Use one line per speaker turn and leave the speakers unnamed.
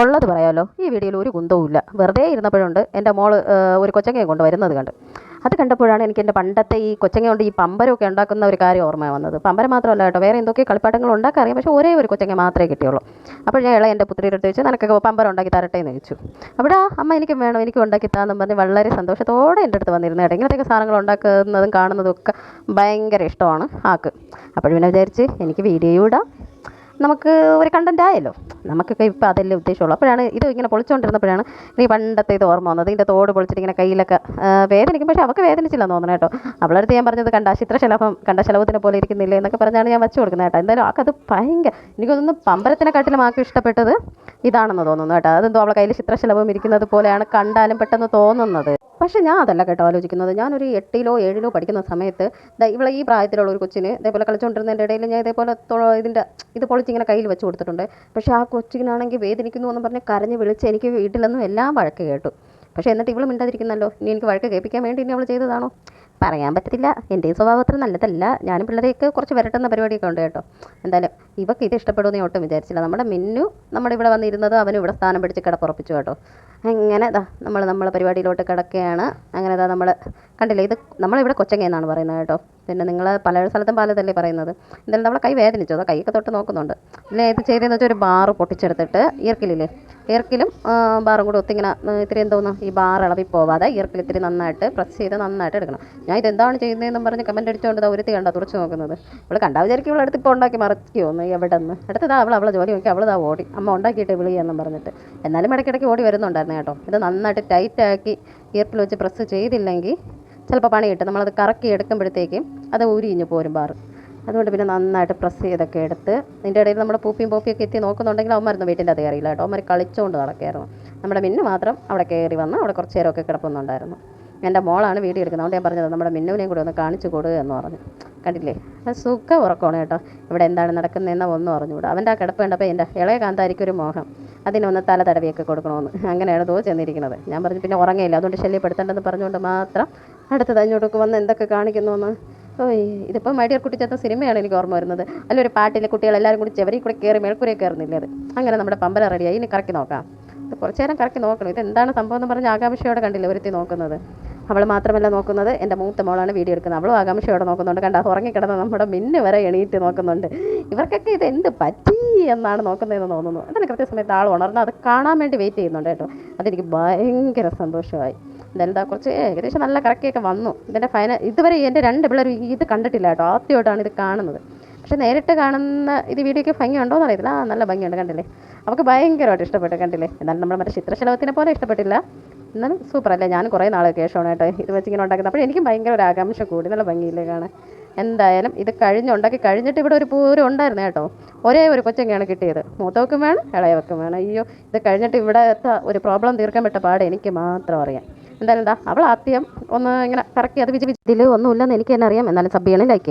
ഉള്ളത് പറയാമല്ലോ ഈ വീഡിയോയിൽ ഒരു കുന്തവും ഇല്ല. വെറുതെ ഇരുന്നപ്പോഴുണ്ട് എന്റെ മോൾ ഒരു കൊച്ചങ്ങയെ കൊണ്ടുവരുന്നത് കണ്ട്. അത് കണ്ടപ്പോഴാണ് എനിക്ക് എന്റെ പണ്ടത്തെ ഈ കൊച്ചങ്ങ കൊണ്ട് ഈ പമ്പരമൊക്കെ ഉണ്ടാക്കുന്ന ഒരു കാര്യം ഓർമ്മ വന്നത്. പമ്പരം മാത്രമല്ല കേട്ടോ വേറെ എന്തൊക്കെ കളിപ്പാട്ടങ്ങൾ ഉണ്ടാക്കാൻ അറിയാം പക്ഷേ ഒരേ ഒരു കൊച്ചങ്ങ മാത്രമേ കിട്ടിയുള്ളൂ. അപ്പോൾ ഞാൻ ഇളയ എന്റെ പുത്രിയുടെ അടുത്ത് വെച്ച് നിനക്ക് പമ്പരം ഉണ്ടാക്കി തരട്ടെ? എന്ന് ചോദിച്ചു. അവിടെ അമ്മ എനിക്ക് വേണം എനിക്ക് ഉണ്ടാക്കി താന്നും പറഞ്ഞ് വളരെ സന്തോഷത്തോടെ എന്റെ അടുത്ത് വന്നിരുന്നു കേട്ടോ. ഇങ്ങനത്തെയൊക്കെ സാധനങ്ങൾ ഉണ്ടാക്കുന്നതും കാണുന്നതും ഒക്കെ ഭയങ്കര ഇഷ്ടമാണ് ആക്ക് അപ്പോൾ പിന്നെ വിചാരിച്ച് എനിക്ക് വീഡിയോ ഇടാം. നമുക്ക് ഒരു കണ്ടന്റ് ആയല്ലോ. നമുക്കൊക്കെ ഇപ്പോൾ അതല്ലേ ഉദ്ദേശമുള്ളൂ. അപ്പോഴാണ് ഇത് ഇങ്ങനെ പൊളിച്ചുകൊണ്ടിരുന്നപ്പോഴാണ് നീ പണ്ടത്തെ ഇത് ഓർമ്മ വന്നത്. ഇതിന്റെ തോട് പൊളിച്ചിട്ട് ഇങ്ങനെ കയ്യിലൊക്കെ വേദനിക്കും. പക്ഷേ അവൾക്ക് വേദനിച്ചില്ലെന്ന് തോന്നുന്നു കേട്ടോ. അവളടുത്ത് ഞാൻ പറഞ്ഞത് കണ്ട ചിത്രശലഭം കണ്ട ശലഭത്തിനെ പോലെ ഇരിക്കുന്നില്ലേ എന്നൊക്കെ പറഞ്ഞാണ് ഞാൻ വെച്ച് കൊടുക്കുന്നത് കേട്ടോ. എന്തായാലും ആൾക്കത് ഭയങ്കര എനിക്കൊന്നും പമ്പരത്തിനെ പമ്പരത്തിനെക്കാട്ടിലും ആൾക്ക് ഇഷ്ടപ്പെട്ടത് ഇതാണെന്ന് തോന്നുന്നു കേട്ടോ. അതെന്തോ അവളെ കയ്യിൽ ചിത്രശലഭം ഇരിക്കുന്നത് പോലെയാണ് കണ്ടാലും പെട്ടെന്ന് തോന്നുന്നത്. പക്ഷേ ഞാൻ അതല്ല കേട്ടോ ആലോചിക്കുന്നത്. ഞാനൊരു എട്ടിലോ ഏഴിലോ പഠിക്കുന്ന സമയത്ത് ഇവിടെ ഈ പ്രായത്തിലുള്ള ഒരു കൊച്ചിന് ഇതേപോലെ കളിച്ചുകൊണ്ടിരുന്നതിന്റെ ഇടയിൽ ഞാൻ ഇതേപോലെ ഇതിന്റെ ഇത് പൊളിച്ചിങ്ങനെ കയ്യിൽ വെച്ച് കൊടുത്തിട്ടുണ്ട്. പക്ഷേ ആ കൊച്ചിനാണെങ്കിൽ വേദനിക്കുന്നു എന്ന് പറഞ്ഞ് കരഞ്ഞ് വിളിച്ച് എനിക്ക് വീട്ടിലൊന്നും എല്ലാം വഴക്ക് കേട്ടു. പക്ഷേ എന്നിട്ട് ഇവൾ മിണ്ടാതിരിക്കുന്നല്ലോ. ഇനി എനിക്ക് വഴക്ക് കേൾപ്പിക്കാൻ വേണ്ടി ഇനി അവൾ ചെയ്തതാണോ? പറയാൻ പറ്റത്തില്ല. എന്റെയും സ്വഭാവം അത്ര നല്ലതല്ല. ഞാനും പിള്ളേരെയൊക്കെ കുറച്ച് വരട്ടുന്ന പരിപാടിയൊക്കെ ഉണ്ട് കേട്ടോ. എന്തായാലും ഇവക്ക് ഇത് ഇഷ്ടപ്പെടുമെന്ന് ഞാൻ ഒട്ടും വിചാരിച്ചില്ല. നമ്മുടെ മിന്നു നമ്മുടെ ഇവിടെ വന്നിരുന്നത് അവനും ഇവിടെ സ്ഥാനം പിടിച്ച് കിടപ്പുറപ്പിച്ചു കേട്ടോ. അങ്ങനെ ഇതാ നമ്മൾ നമ്മളെ പരിപാടിയിലോട്ട് കിടക്കുകയാണ്. അങ്ങനെ ഇതാ നമ്മൾ കണ്ടില്ലേ ഇത് നമ്മളിവിടെ കൊച്ചങ്ങ എന്നാണ് പറയുന്നത് കേട്ടോ. പിന്നെ നിങ്ങൾ പല സ്ഥലത്തും പലതല്ലേ പറയുന്നത്. എന്തായാലും നമ്മളെ കൈ വേദനിച്ചോ അതോ കൈയൊക്കെ തൊട്ട് നോക്കുന്നുണ്ട്. പിന്നെ ഇത് ചെയ്തതെന്ന് വെച്ചാൽ ഒരു ബാറ് പൊട്ടിച്ചെടുത്തിട്ട് ഈർക്കിലില്ലേ ഈർക്കിലും ആ, ബാറും കൂടെ ഒത്തിങ്ങനെ ഇത്തിരി എന്തോന്ന് ഈ ബാർ ഇളവി പോവാതെ ഈർക്കിൽ ഇത്തിരി നന്നായിട്ട് പ്രസ് ചെയ്ത് നന്നായിട്ട് എടുക്കണം. ഞാൻ ഇതെന്താണ് ചെയ്യുന്നതെന്നും പറഞ്ഞ് കമന്റ് അടിച്ചുകൊണ്ട് അവർ ഒരുത്തി കണ്ട തുറച്ച് നോക്കുന്നത്. അവൾ കണ്ടാ വിചാരിക്കും ഇവളെടുത്ത് ഇപ്പോൾ ഉണ്ടാക്കി മറക്കുമെന്ന് എവിടെ നിന്ന് അടുത്തതാ അവൾ അവളെ ജോലി നോക്കി അവൾ ദാ ഓടി. അമ്മ ഉണ്ടാക്കിയിട്ട് വിളിയെന്നും പറഞ്ഞിട്ട്. എന്നാലും ഇടയ്ക്കിടയ്ക്ക് ഓടി വരുന്നുണ്ടായിരുന്നു. കേട്ടോ. ഇത് നന്നായിട്ട് ടൈറ്റാക്കി ഈർപ്പിൽ വെച്ച് പ്രസ് ചെയ്തില്ലെങ്കിൽ ചിലപ്പോൾ പണി കിട്ടും. നമ്മളത് കറക്കി എടുക്കുമ്പോഴത്തേക്കും അത് ഉരിഞ്ഞു പോരും ബാറ്. അതുകൊണ്ട് പിന്നെ നന്നായിട്ട് പ്രസ് ചെയ്തൊക്കെ എടുത്ത് ഇതിന്റെ ഇടയിൽ നമ്മുടെ പൂപ്പിയും പൂപ്പിയൊക്കെ എത്തി നോക്കുന്നുണ്ടെങ്കിൽ അവന്മാരൊന്നും വീട്ടിന്റെ അത് കയറിയില്ല കേട്ടോ. അവന്മാർ കളിച്ചുകൊണ്ട് നടക്കുകയായിരുന്നു നമ്മുടെ മിന്നു മാത്രം അവിടെ കയറി വന്ന് അവിടെ കുറച്ച് നേരമൊക്കെ കിടപ്പുന്നുണ്ടായിരുന്നു. എന്റെ മോളാണ് വീഡിയോ എടുക്കുന്നത്. അതുകൊണ്ട് ഞാൻ പറഞ്ഞത് നമ്മുടെ മിന്നുവിനെയും കൂടി ഒന്ന് കാണിച്ചു കൊടുക്കുക എന്ന് പറഞ്ഞു. കണ്ടില്ലേ? അത് സുഖ ഉറക്കമാണ് കേട്ടോ. ഇവിടെ എന്താണ് നടക്കുന്നതെന്ന് ഒന്നും അറിഞ്ഞുകൂടാ. അവന്റെ ആ കിടപ്പ് കണ്ടപ്പോൾ എന്റെ ഇളയ കാന്താരിക്ക് ഒരു മോഹം. അതിനൊന്ന് തല തടവിയൊക്കെ കൊടുക്കണമെന്ന്. അങ്ങനെയാണ് തോ ചെന്നിരിക്കുന്നത്. ഞാൻ പറഞ്ഞു പിന്നെ ഉറങ്ങയില്ല. അതുകൊണ്ട് ശല്യപ്പെടുത്തേണ്ടെന്ന് പറഞ്ഞുകൊണ്ട് മാത്രം അടുത്തത് അങ്ങോട്ടൊക്കെ വന്ന് എന്തൊക്കെ കാണിക്കുന്നു ഓ ഇതിപ്പോൾ മടിയർ കുട്ടിച്ചത്ത സിനിമയാണ് എനിക്ക് ഓർമ്മ വരുന്നത്. അല്ലൊരു പാട്ടിലെ കുട്ടികളെല്ലാവരും കൂടി ചെവരി കൂടെ കയറി മേൽക്കൂരെ കയറുന്നില്ലേ അത്? അങ്ങനെ നമ്മുടെ പമ്പല റെഡിയായി. ഇനി കറക്കി നോക്കാം. കുറച്ചു നേരം കറക്കി നോക്കണം. ഇത് എന്താണ് സംഭവം എന്ന് പറഞ്ഞ് ആകാംക്ഷയോടെ കണ്ടില്ല ഒരുത്തി നോക്കുന്നത്. അവൾ മാത്രമല്ല നോക്കുന്നത്. എന്റെ മൂത്ത മോളാണ് വീഡിയോ എടുക്കുന്നത്. അവളും ആകാംക്ഷയോടെ നോക്കുന്നുണ്ട്. കണ്ട ഉറങ്ങിക്കിടന്ന് നമ്മുടെ മിന്ന് വരെ എണീറ്റ് നോക്കുന്നുണ്ട്. ഇവർക്കൊക്കെ ഇത് എന്ത് പറ്റി എന്നാണ് നോക്കുന്നതെന്ന് തോന്നുന്നു. അതിന് കൃത്യസമയത്ത് ആൾ ഉണർന്ന് അത് കാണാൻ വേണ്ടി വെയിറ്റ് ചെയ്യുന്നുണ്ട് കേട്ടോ. അതെനിക്ക് ഭയങ്കര സന്തോഷമായി. ഇതെന്താ കുറച്ച് ഏകദേശം നല്ല കറക്കിയൊക്കെ വന്നു. ഇതിന്റെ ഫൈനൽ ഇതുവരെ എന്റെ രണ്ട് പിള്ളേർ ഇത് കണ്ടിട്ടില്ല കേട്ടോ. ആദ്യമായിട്ടാണ് ഇത് കാണുന്നത്. പക്ഷെ നേരിട്ട് കാണുന്ന ഇത് വീഡിയോയ്ക്ക് ഭംഗിയുണ്ടോ എന്ന് അറിയത്തില്ല. ആ നല്ല ഭംഗിയുണ്ട് കണ്ടില്ലേ? അവൾക്ക് ഭയങ്കരമായിട്ട് ഇഷ്ടപ്പെട്ടു കണ്ടില്ലേ? എന്നാലും നമ്മുടെ മറ്റേ ചിത്രശലഭത്തിനെ പോലെ ഇഷ്ടപ്പെട്ടില്ല. എന്നാലും സൂപ്പർ അല്ലേ ഞാൻ കുറേ നാൾ കേട്ടോ ഇത് വെച്ച് ഇങ്ങനെ ഉണ്ടാക്കുന്നത്. അപ്പോൾ എനിക്കും ഭയങ്കര ഒരു ആകാംക്ഷ കൂടി. നല്ല ഭംഗിയില്ലേ കാണാൻ? എന്തായാലും ഇത് കഴിഞ്ഞ് ഉണ്ടാക്കി കഴിഞ്ഞിട്ട് ഇവിടെ ഒരു പൂരം ഉണ്ടായിരുന്നു കേട്ടോ. ഒരേ ഒരു കൊച്ചങ്ങയാണ് കിട്ടിയത്. മൂത്തവക്കും വേണം ഇളയവക്കും വേണം. അയ്യോ ഇത് കഴിഞ്ഞിട്ട് ഇവിടെ ഒരു പ്രോബ്ലം തീർക്കാൻ പറ്റ പാട് എനിക്ക് മാത്രം അറിയാം. എന്തായാലും എന്താ അവൾ ആദ്യം ഒന്ന് ഇങ്ങനെ കറക്കി അത് വിജയ വിജയത്തിൽ ഒന്നുമില്ലെന്ന് എനിക്ക് തന്നെ അറിയാം. എന്നാലും സബ് ചെയ്യണം ലൈക്ക് ചെയ്യാം